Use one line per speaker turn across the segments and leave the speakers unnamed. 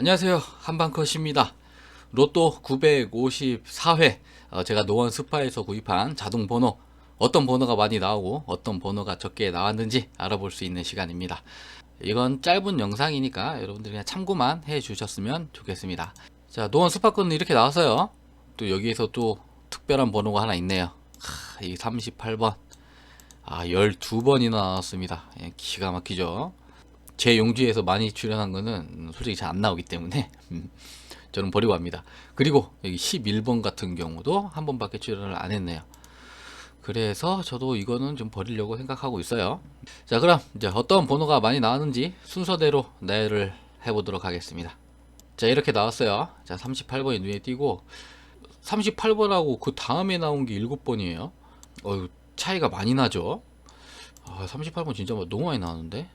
안녕하세요. 한방컷입니다. 로또 954회 어, 제가 노원 스파에서 구입한 자동 번호 어떤 번호가 많이 나오고 어떤 번호가 적게 나왔는지 알아볼 수 있는 시간입니다. 이건 짧은 영상이니까 여러분들이 그냥 참고만 해 주셨으면 좋겠습니다. 자, 노원 스파 거는 이렇게 나왔어요. 또 여기에서 또 특별한 번호가 하나 있네요. 하, 이 38번. 아, 12번이나 나왔습니다. 예, 기가 막히죠. 제 용지에서 많이 출연한 거는 솔직히 잘 안 나오기 때문에 음, 저는 버리고 합니다. 그리고 여기 11번 같은 경우도 한 번밖에 출연을 안 했네요. 그래서 저도 이거는 좀 버리려고 생각하고 있어요. 자, 그럼 이제 어떤 번호가 많이 나왔는지 순서대로 나열을 해보도록 하겠습니다. 자, 이렇게 나왔어요. 자, 38번이 눈에 띄고 38번하고 그 다음에 나온 게 7번이에요. 어휴, 차이가 많이 나죠? 아, 38번 진짜 뭐 너무 많이 나왔는데?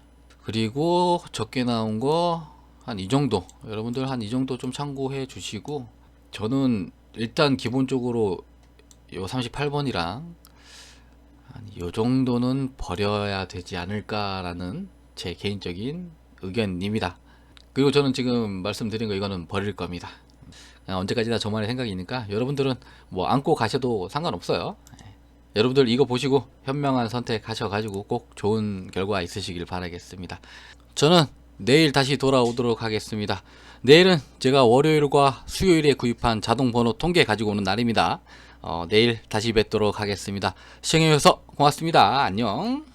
그리고 적게 나온 거 한 이 정도 여러분들 한 이 정도 좀 참고해 주시고 저는 일단 기본적으로 요 38번이랑 한요 정도는 버려야 되지 않을까라는 제 개인적인 의견입니다. 그리고 저는 지금 말씀드린 거 이거는 버릴 겁니다. 언제까지나 저만의 생각이니까 여러분들은 뭐 안고 가셔도 상관없어요. 여러분들 이거 보시고 현명한 선택 하셔가지고 꼭 좋은 결과 있으시길 바라겠습니다. 저는 내일 다시 돌아오도록 하겠습니다. 내일은 제가 월요일과 수요일에 구입한 자동 번호 통계 가지고 오는 날입니다. 어, 내일 다시 뵙도록 하겠습니다. 시청해주셔서 고맙습니다. 안녕.